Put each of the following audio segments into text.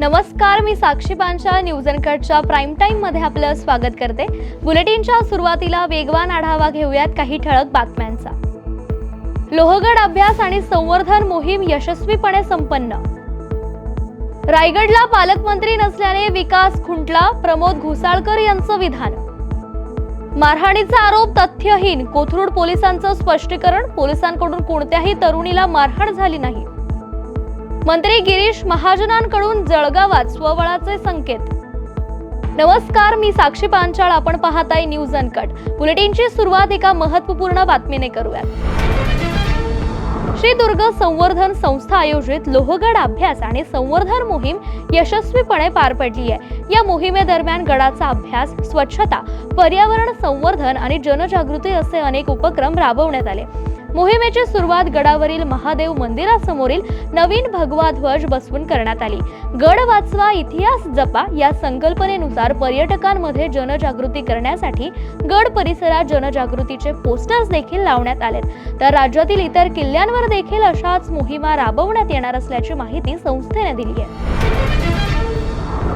नमस्कार मी साक्षी पांचाळ न्यूज अँकरच्या प्राईम टाइममध्ये आपलं स्वागत करते. बुलेटिनच्या सुरुवातीला वेगवान आढावा घेऊयात काही ठळक बातम्यांचा. लोहगड अभ्यास आणि संवर्धन मोहीम यशस्वीपणे संपन्न. रायगडला पालकमंत्री नसल्याने विकास खुंटला प्रमोद घोसाळकर यांचं विधान. मारहाणीचा आरोप तथ्यहीन कोथरूड पोलिसांचं स्पष्टीकरण पोलिसांकडून कोणत्याही तरुणीला मारहाण झाली नाही. मंत्री गिरीश महाजनांकडून जळगावात स्वबळाचे संकेत. नमस्कार मी साक्षी पांचाळ आपण पाहताय न्यूज अनकट. बुलेटिनची सुरुवात एका महत्त्वपूर्ण बातमीने करूयात. श्री दुर्ग संवर्धन संस्था आयोजित लोहगड अभ्यास आणि संवर्धन मोहीम यशस्वीपणे पार पडली आहे या मोहिमेदरम्यान गडाचा अभ्यास स्वच्छता पर्यावरण संवर्धन आणि जनजागृती असे अनेक उपक्रम राबवण्यात आले. मोहिमेची सुरुवात गडावरील महादेव मंदिरासमोरील नवीन भगवा ध्वज बसवून करण्यात आली. गड वाचवा इतिहास जपा या संकल्पनेनुसार पर्यटकांमध्ये जनजागृती करण्यासाठी गड परिसरात जनजागृतीचे पोस्टर्स देखील लावण्यात आलेत. तर राज्यातील इतर किल्ल्यांवर देखील अशाच मोहिमा राबवण्यात येणार असल्याची माहिती संस्थेने दिली आहे.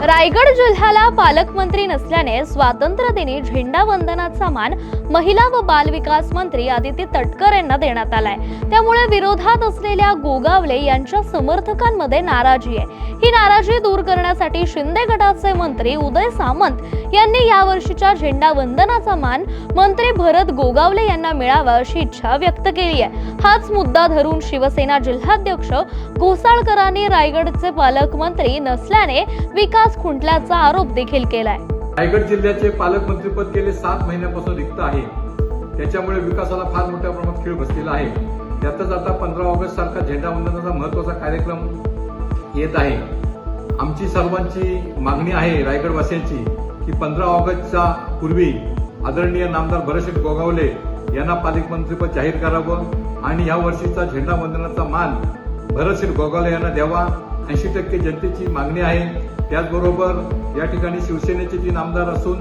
रायगड जिल्ह्याला पालकमंत्री नसल्याने स्वातंत्र्यदिनी झेंडा वंदनाचा मान महिला व बाल विकास मंत्री आदिती तटकर यांना देण्यात आलाय. त्यामुळे विरोधात असलेल्या गोगावले यांच्या समर्थकांमध्ये नाराजी आहे. ही नाराजी दूर करण्यासाठी शिंदे गटाचे मंत्री उदय सामंत यांनी यावर्षीच्या झेंडा वंदनाचा मान मंत्री भरत गोगावले यांना मिळावा अशी इच्छा व्यक्त केली आहे. हाच मुद्दा धरून शिवसेना जिल्हाध्यक्ष घोसाळकरांनी रायगडचे पालकमंत्री नसल्याने विकास खुंटल्याचा आरोप देखील केलाय. रायगड जिल्ह्याचे पालकमंत्रीपद गेले सात महिन्यापासून रिक्त आहे. त्याच्यामुळे विकासाला फार मोठ्या प्रमाणात खेळ बसलेला आहे. त्यातच आता पंधरा ऑगस्ट सारखा झेंडावंदनाचा महत्त्वाचा कार्यक्रम येत आहे. आमची सर्वांची मागणी आहे रायगडवासियांची की पंधरा ऑगस्टच्या पूर्वी आदरणीय नामदार भरतशेठ गोगावले यांना पालकमंत्रीपद जाहीर करावं आणि या वर्षीचा झेंडा वंदनाचा मान भरतशेठ गोगावले यांना द्यावा. ऐंशी टक्के जनतेची मागणी आहे. त्याचबरोबर या ठिकाणी शिवसेनेचे तीन आमदार असून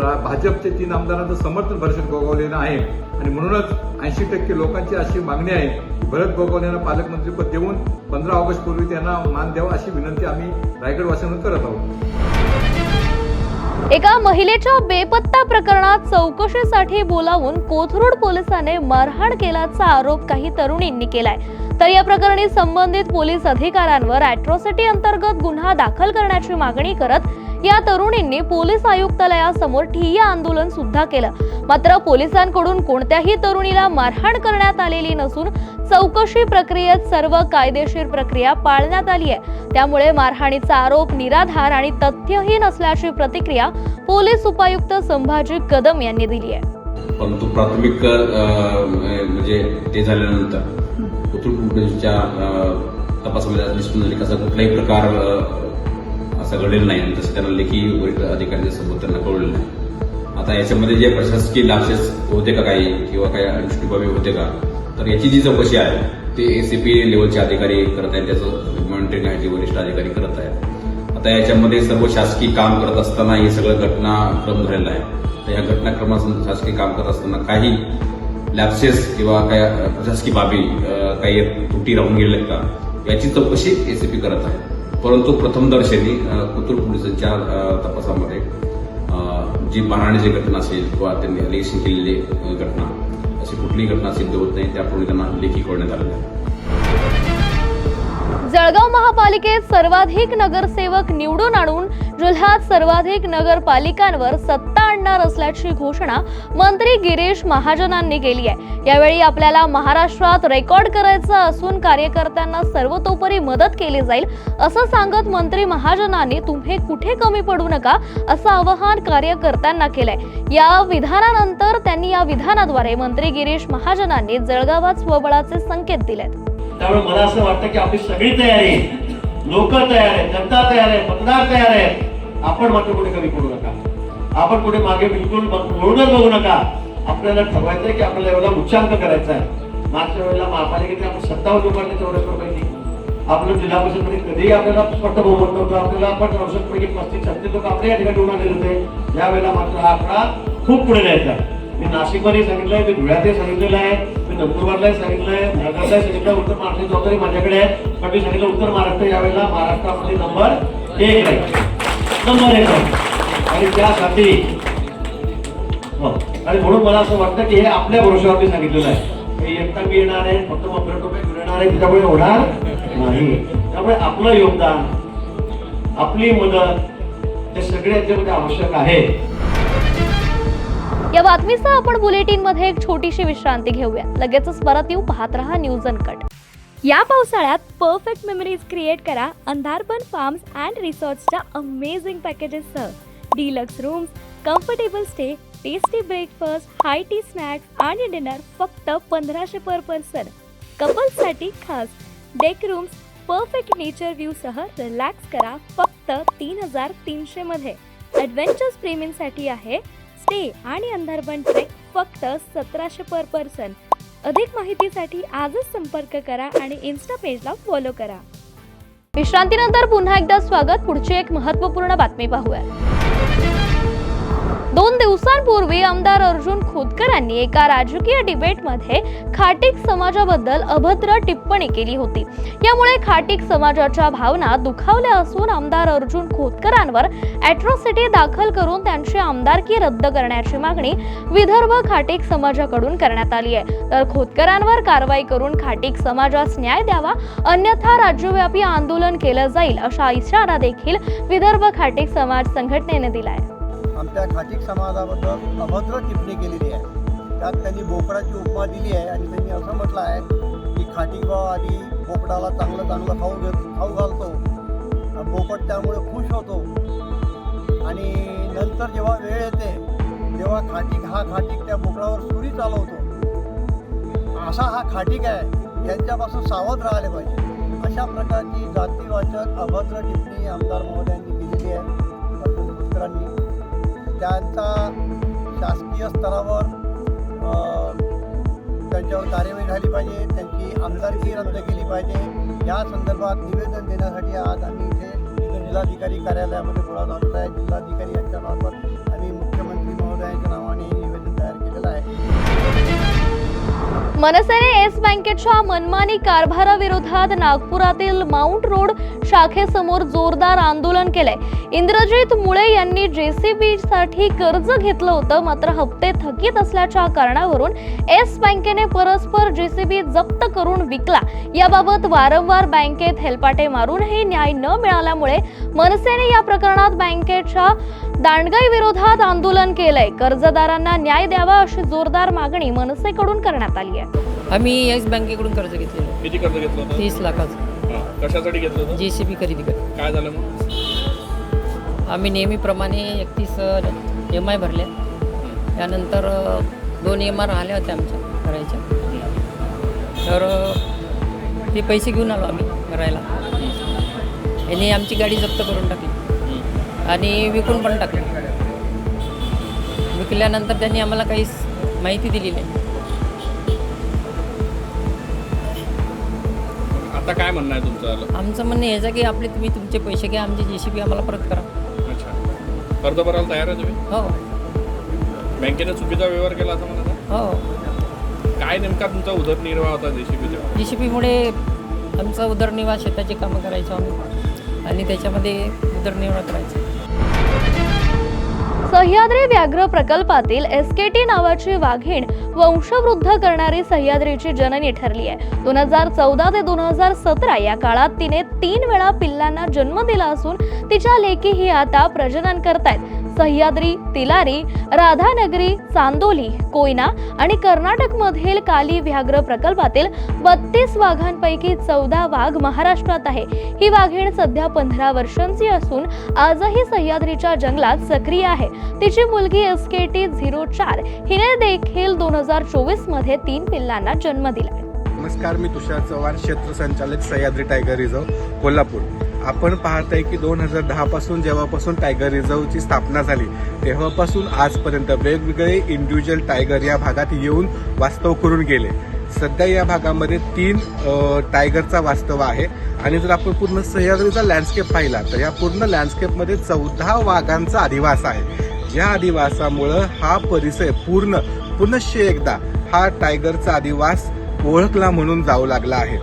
रा- भाजपचे तीन आमदारांचं समर्थन भरत गोगावलेनं आहे. आणि म्हणूनच ऐंशी टक्के लोकांची अशी मागणी आहे की भरत गोगावले पालकमंत्रीपद देऊन पंधरा ऑगस्ट पूर्वी त्यांना मान द्यावा अशी विनंती आम्ही रायगडवासियांना करत आहोत. एका महिलेच्या बेपत्ता प्रकरणात चौकशीसाठी बोलावून कोथरूड पोलिसाने मारहाण केल्याचा आरोप काही तरुणींनी केलाय. तर या प्रकरणी संबंधित पोलीस अधिकाऱ्यांवर अॅट्रॉसिटी अंतर्गत गुन्हा दाखल करण्याची मागणी करत या तरुणींनी पोलीस आयुक्तालयासमोर ठिय्या आंदोलन सुद्धा केलं. मात्र पोलिसांकडून कोणत्याही तरुणीला मारहाण करण्यात आलेली नसून चौकशी प्रक्रियेत सर्व कायदेशीर प्रक्रिया पाळण्यात आली आहे. त्यामुळे मारहाणीचा आरोप निराधार आणि तथ्यहीन असल्याची प्रतिक्रिया पोलीस उपायुक्त संभाजी कदम यांनी दिली आहे. परंतु प्राथमिक म्हणजे ते झाल्यानंतर कोथरूड पोलिसच्या तपासामध्ये दिसून आले कसा कुठलाही प्रकार अ, असा घडलेला नाही आणि तसं त्यांना लेखी वरिष्ठ सोबत त्यांना कळवलेलं नाही. आता याच्यामध्ये जे प्रशासकीय लाक्षेस होते का काही किंवा काही अनुष्ठी बाबी होते का? तर याची जी चौकशी आहे ते एसीपी लेवलचे अधिकारी करत आहेत त्याचं मॉनिटरिंग आहे जे वरिष्ठ अधिकारी करत आहेत. आता याच्यामध्ये सर्व शासकीय काम करत असताना हे सगळं घटनाक्रम झालेला आहे. तर या घटनाक्रमात शासकीय काम करत असताना काही लॅप्सेस किंवा काही प्रशासकीय बाबी काही तुटी राहून गेल्या आहेत का? याची चौकशी एसीपी करत आहे. परंतु प्रथमदर्शनी अ, कोथरूड पोलिसांच्या तपासामध्ये जी मारहाणीची घटना असेल किंवा त्यांनी अलिगेशन केलेली घटना अशी कुठलीही घटना सिद्ध होत नाही. त्यापूर्वी त्यांना लेखी करण्यात आलेलं जळगाव महापालिकेत सर्वाधिक नगरसेवक निवडून आणून जिल्ह्यात सर्वाधिक नगरपालिकांवर सत्ता आणणार असल्याची घोषणा मंत्री गिरीश महाजनांनी केली आहे. यावेळी आपल्याला महाराष्ट्रात रेकॉर्ड करायचं असून कार्यकर्त्यांना सर्वतोपरी मदत केली जाईल असं सांगत मंत्री महाजनांनी तुम्ही कुठे कमी पडू नका असं आवाहन कार्यकर्त्यांना केलंय. या विधानानंतर त्यांनी या विधानाद्वारे मंत्री गिरीश महाजनांनी जळगावात स्वबळाचे संकेत दिलेत. त्यामुळे मला असं वाटतं की आपली सगळी तयारी लोक तयार आहेत जनता तयार आहे मतदार तयार आहेत आपण मात्र कुठे कमी करू नका. आपण कुठे मागे बिलकुल म्हणूनच बघू नका. आपल्याला ठरवायचं आहे की आपल्याला एवढा उच्चांक करायचा आहे. मागच्या वेळेला महापालिकेचे आपण सत्तावन्न उभारले चौऱ्याहत्तर रुपये आपलं जिल्हा परिषदमध्ये कधीही आपल्याला स्पष्ट बहुमत नव्हतं आपल्याला आपण औषध पस्तीस छत्तीस लोक आपल्या या ठिकाणी निवडून होते. यावेळेला मात्र हा आकडा खूप पुढे जायचा मी नाशिकमध्ये सांगितलंय मी धुळ्यातही सांगितलेलं आहे मी नंदुरबारलाही सांगितलंय नगरलाही सांगितलं उत्तर महाराष्ट्राची जबाबदारी माझ्याकडे आहे. पण मी सांगितलं उत्तर महाराष्ट्र यावेळेला महाराष्ट्रामध्ये नंबर एक आहे. नंबर एक आहे. आणि त्यासाठी हो, आणि म्हणून मला असं वाटतं की हे आपल्या भरोश्यावरती सांगितलेलं आहे. एकटा मी येणार आहे फक्त मग घेऊन येणार आहे त्याच्यामुळे होणार नाही. त्यामुळे आपलं योगदान आपली मदत हे सगळे आवश्यक आहे. या बातमीसह आपण बुलेटिनमध्ये एक छोटीशी विश्रांती घेऊया लगेचच परत येऊ पाहत रहा न्यूज अनकट या पावसाळ्यात परफेक्ट मेमरीज क्रिएट करा अंधारपण फार्म्स अँड रिसॉर्ट्सच्या amazing पॅकेजेससह deluxe rooms comfortable stay tasty breakfast high tea snacks आणि डिनर फक्त पंधराशे पर पर्सन कपल्ससाठी खास डेक रूम्स परफेक्ट नेचर व्ह्यूसह रिलॅक्स करा फक्त तीन हजार तीनशेमध्ये ॲडव्हेंचर्स प्रेमींसाठी आहे स्टे आणि अंधारबन ट्रेक फक्त सतराशे पर पर्सन अधिक माहितीसाठी आजच संपर्क करा आणि इन्स्टा पेजला फॉलो करा. विश्रांतीनंतर पुन्हा एकदा स्वागत. पुढची एक महत्त्वपूर्ण बातमी पाहूया. दोन दिवसांपूर्वी आमदार अर्जुन खोतकरांनी एका राजकीय डिबेटमध्ये खाटीक समाजाबद्दल अभद्र टिप्पणी केली होती. यामुळे खाटीक समाजाच्या भावना दुखावल्या असून आमदार अर्जुन खोतकरांवर अॅट्रॉसिटी दाखल करून त्यांची आमदारकी रद्द करण्याची मागणी विदर्भ खाटीक समाजाकडून करण्यात आली आहे. तर खोतकरांवर कारवाई करून खाटीक समाजास न्याय द्यावा अन्यथा राज्यव्यापी आंदोलन केलं जाईल अशा इशारा देखील विदर्भ खाटिक समाज संघटनेने दिलाय. आमच्या खाटिक समाजाबद्दल अभद्र टिप्पणी केलेली आहे. त्यात त्यांनी बोकडाची उपमा दिली आहे आणि त्यांनी असं म्हटलं आहे की खाटीक भाव आधी बोकडाला चांगलं चांगलं खाऊ घेत खाऊ घालतो. बोकड त्यामुळे खुश होतो. आणि नंतर जेव्हा वेळ येते तेव्हा खाटीक हा खाटिक त्या बोकडावर सुरी चालवतो. असा हा खाटीक आहे यांच्यापासून सावध राहिले पाहिजे. अशा प्रकारची जातीवाचक अभद्र टिप्पणी आमदार महोदयांनी त्यांचा शासकीय स्तरावर त्यांच्यावर कार्यवाही झाली पाहिजे त्यांची आमदारकी रद्द केली पाहिजे. या संदर्भात निवेदन देण्यासाठी आज आम्ही इथे जिल्हाधिकारी कार्यालयामध्ये बोलावलं आहे जिल्हाधिकारी यांच्या मनसेने येस बँकेच्या मनमानी कारभाराविरोधात नागपुरातील माउंट रोड शाखेसमोर जोरदार आंदोलन केलंय. इंद्रजित मुळे यांनी जेसीबी साठी कर्ज घेतलं होतं मात्र हप्ते थकीत असल्याच्या कारणावरून येस बँकेने परस्पर जेसीबी जप्त करून विकला. याबाबत वारंवार बँकेत हेलपाटे मारूनही न्याय न मिळाल्यामुळे मनसेने या प्रकरणात बँकेच्या दांडगाई विरोधात आंदोलन केलंय. कर्जदारांना न्याय द्यावा अशी जोरदार मागणी मनसेकडून करण्यात आली आहे. आम्ही येस बँकेकडून कर्ज घेतलेलं. किती कर्ज घेतलं होतं? तीस लाखाचं. कशासाठी घेतलं होतं? जे सी बी खरेदी कर काय झालं मग? आम्ही नेहमीप्रमाणे एकतीस एम आय भरल्या. त्यानंतर अ, दोन एम आर राहिल्या होत्या आमच्या भरायच्या. तर अ, ते पैसे घेऊन आलो आम्ही भरायला. यांनी आमची गाडी जप्त करून टाकली. आणि विकून पण टाकली. विकल्यानंतर त्यांनी आम्हाला काहीच माहिती दिली नाही. आता काय म्हणणं आहे तुमचं आमचं म्हणणं याचं की आपले तुम्ही तुमचे पैसे घ्या आमचे जे सी बी आम्हाला परत करा. अच्छा. कर्ज भरायला तयार आहे तुम्ही? हो. बँकेने चुकीचा व्यवहार केला असं म्हणत? हो. काय नेमका तुमचा उदरनिर्वाह होता जी सी पीमुळे आमचा उदरनिर्वाह शेताची कामं करायचो आम्ही. आणि त्याच्यामध्ये उदरनिर्वाह करायचा. सह्याद्री व्याघ्र प्रकल्पातील एस के टी नावाची वाघीण वंशवृद्ध करणारी सह्याद्रीची जननी ठरली आहे. दोन हजार चौदा ते दोन हजार सतरा या काळात तिने तीन वेळा पिल्लांना जन्म दिला असून तिच्या लेखी ही आता प्रजनन करतायत. सह्याद्री तिलारी राधानगरी चांदोली कोयना आणि कर्नाटकमधील काली व्याघ्र प्रकल्पातील बत्तीस वाघांपैकी चौदा वाघ महाराष्ट्रात आहे. ही वाघीण सध्या पंधरा वर्षांची असून आजही सह्याद्रीच्या जंगलात सक्रिय आहे. तिची मुलगी एस के टी झिरो चार हिने देखील दोन हजार चोवीसमध्ये तीन पिल्लांना जन्म दिला नमस्कार मी तुषार चव्हाण क्षेत्र संचालक सह्याद्री टायगर रिझर्व कोल्हापूर. आपण पाहताय की दोन हजार दहा पासून जेव्हापासून टायगर रिझर्वची स्थापना झाली तेव्हापासून आजपर्यंत वेगवेगळे इंडिव्हिज्युअल टायगर या भागात येऊन वास्तव करून गेले. सध्या या भागामध्ये तीन टायगरचा वास्तव आहे. आणि जर आपण पूर्ण सह्याद्रीचा लँडस्केप पाहिला तर या पूर्ण लँडस्केपमध्ये चौदा वाघांचा अधिवास आहे. या अधिवासामुळं हा परिसर पूर्ण पुनश्च एकदा हा टायगरचा अधिवास ओळखला म्हणून जाऊ लागला आहे.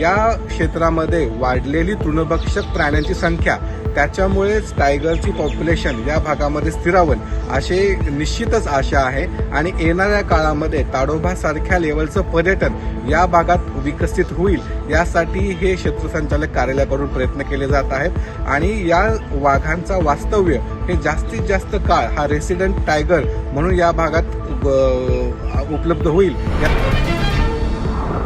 या क्षेत्रामध्ये वाढलेली तृणभक्षक प्राण्यांची संख्या त्याच्यामुळेच टायगरची पॉप्युलेशन या भागामध्ये स्थिरावल असे निश्चितच आशा आहे. आणि येणाऱ्या काळामध्ये ताडोबासारख्या लेवलचं पर्यटन या भागात विकसित होईल यासाठी हे क्षेत्रसंचालक कार्यालयाकडून प्रयत्न केले जात आहेत. आणि या वाघांचा वास्तव्य हे जास्तीत जास्त काळ हा रेसिडेंट टायगर म्हणून या भागात उपलब्ध होईल. या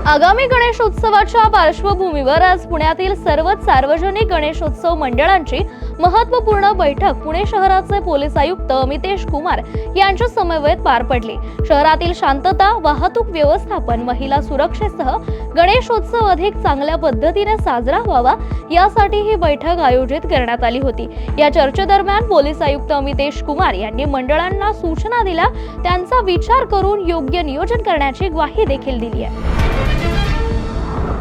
आगामी गणेशोत्सवाच्या पार्श्वभूमीवर आज पुण्यातील सर्वच सार्वजनिक गणेशोत्सव मंडळांची महत्त्वपूर्ण बैठक पुणे शहराचे पोलीस आयुक्त अमितेश कुमार यांच्या समन्वयात पार पडली. शहरातील शांतता वाहतूक व्यवस्थापन महिला सुरक्षेसह गणेशोत्सव अधिक चांगल्या पद्धतीने साजरा व्हावा यासाठी ही बैठक आयोजित करण्यात आली होती. या चर्चेदरम्यान पोलीस आयुक्त अमितेश कुमार यांनी मंडळांना सूचना दिल्या. त्यांचा विचार करून योग्य नियोजन करण्याची ग्वाही देखील दिली आहे.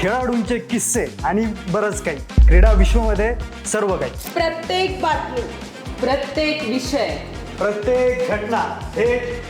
खेळाडूंचे किस्से आणि बरंच काही. क्रीडा विश्वमध्ये सर्व काही. प्रत्येक बातमी प्रत्येक विषय. प्रत्येक घटना थेट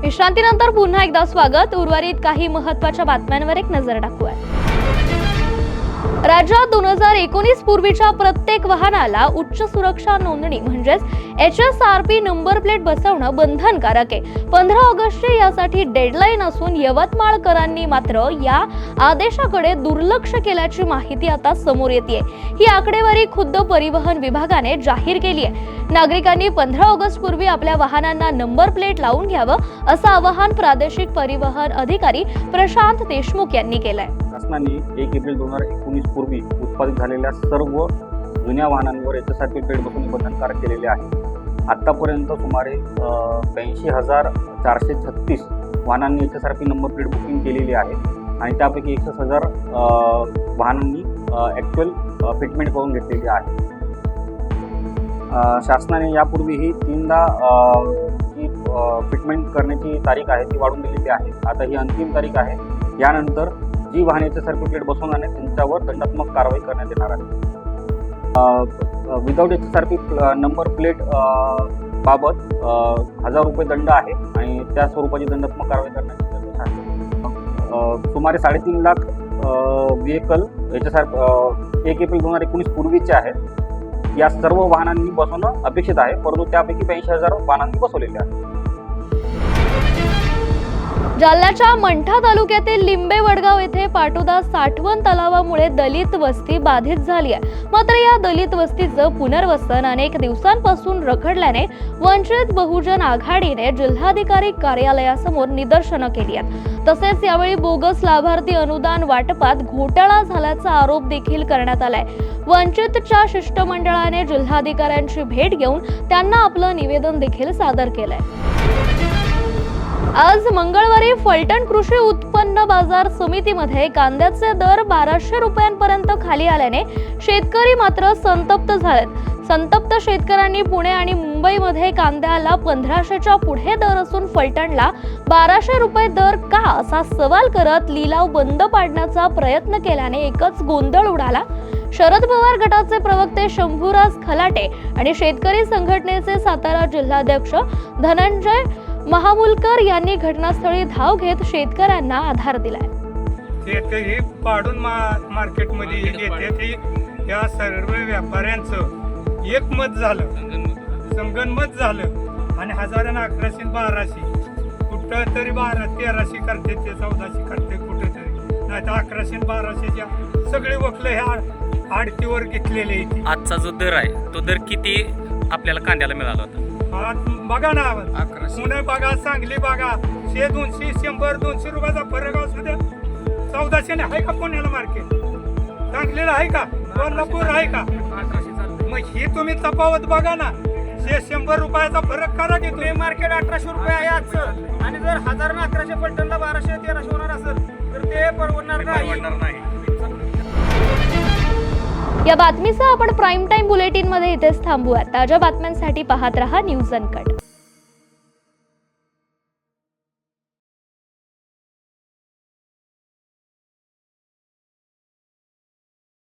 विश्रांतीनंतर पुन्हा एकदा स्वागत. उर्वरित काही महत्त्वाच्या बातम्यांवर एक नजर टाकूया. राज्यात दोन हजार एकोणीस पूर्वीच्या प्रत्येक वाहनाला उच्च सुरक्षा नोंदणी म्हणजेच H S R P number plate बसवणं बंधनकारक आहे. पंधरा ऑगस्टची यासाठी डेडलाईन असून यवतमाळकरांनी मात्र या आदेशाकडे दुर्लक्ष केल्याची माहिती आता समोर येते ही आकडेवारी खुद्द परिवहन विभागाने जाहीर केली आहे. नागरिकांनी पंधरा ऑगस्ट पूर्वी आपल्या वाहनांना नंबर प्लेट लावून घ्यावं असं आवाहन प्रादेशिक परिवहन अधिकारी प्रशांत देशमुख यांनी केलंय. शासनाने एक एप्रिल दोन हजार एकोणीस पूर्वी उत्पादित झालेल्या सर्व जुन्या वाहनांवर याच्यासाठी पेड बसून बंधनकारक केलेले आहे. आत्तापर्यंत सुमारे ब्याऐंशी हजार चारशे छत्तीस वाहनांनी याच्यासारखी नंबर प्लेट बुकिंग केलेली आहे. आणि त्यापैकी एकसष्ट हजार वाहनांनी ॲक्च्युअल फिटमेंट करून घेतलेली आहे. शासनाने यापूर्वीही तीनदा जी फिटमेंट करण्याची तारीख आहे ती वाढवून दिलेली आहे. आता ही अंतिम तारीख आहे. यानंतर जी वाहनेचे सर्टिफिकेट बसवून आहे त्यांच्यावर दंडात्मक कारवाई करण्यात येणार आहे. Without H S number plate बाबत हजार रुपये दंड आहे आणि त्या स्वरूपाची दंडात्मक कारवाई करण्यात आहे. सुमारे साडेतीन लाख व्हेकल याच्यासारखं एक एप्रिल दोन हजार एकोणीस पूर्वीचे आहेत. या सर्व वाहनांनी बसवणं अपेक्षित आहे परंतु त्यापैकी ब्याऐंशी हजार वाहनांनी बसवलेले आहे जालन्याच्या मंठा तालुक्यातील लिंबे वडगाव येथे पाटोदा साठवण तलावामुळे दलित वस्ती बाधित झाली आहे. मात्र या दलित वस्तीचं पुनर्वसन अनेक दिवसांपासून रखडल्याने वंचित बहुजन आघाडीने जिल्हाधिकारी कार्यालयासमोर निदर्शनं केली आहेत. तसेच यावेळी बोगस लाभार्थी अनुदान वाटपात घोटाळा झाल्याचा आरोप देखील करण्यात आलाय. वंचितच्या शिष्टमंडळाने जिल्हाधिकाऱ्यांची भेट घेऊन त्यांना आपलं निवेदन देखील सादर केलंय. आज मंगळवारी फलटण कृषी उत्पन्न बाजार समितीमध्ये कांद्याचे दर बाराशे रुपयांपर्यंत खाली आल्याने शेतकरी मात्र संतप्त झालेत. संतप्त शेतकऱ्यांनी पुणे आणि मुंबईमध्ये कांद्याला पंधराशेच्या पुढे दर असून फलटणला बाराशे रुपये दर का असा सवाल करत लिलाव बंद पाडण्याचा प्रयत्न केल्याने एकच गोंधळ उडाला. शरद पवार गटाचे प्रवक्ते शंभूराज खलाटे आणि शेतकरी संघटनेचे सातारा जिल्हाध्यक्ष धनंजय महामुलकर यांनी घटनास्थळी धाव घेत शेतकऱ्यांना आधार दिलाय. शेतकरी पाडून मा मार्केटमध्ये घेते ती या सर्व व्यापाऱ्यांचं एकमत झालं. संगनमत झालं. आणि हजारानं अकराशे बाराशे. कुठं तरी बारा तेराशे करते ते चौदाशे करते कुठं तरी नाही तर अकराशे बाराशेच्या सगळे वकलं ह्या आडतीवर घेतलेले आजचा जो दर आहे तो दर किती आपल्याला कांद्याला मिळाला होता? बघा ना. पुणे बघा सांगली बघा. शे दोनशे शंभर दोनशे रुपयाचा फरक असू द्या चौदाशे आहे का पुण्याला मार्केट सांगलीला आहे का? कोल्हापूर आहे का? मग ही तुम्ही तफावत बघा ना. शे शंभर रुपयाचा फरक करा की तुम्ही. मार्केट अठराशे रुपये आहे आजचं आणि जर हजार अकराशे पलटनला बाराशे तेराशे होणार असेल तर ते परवडणार नाही. या बातमीसह आपण प्राईम टाईम बुलेटिनमध्ये इथेच थांबूया ताज्या बातम्यांसाठी पाहत रहा न्यूज अनकट.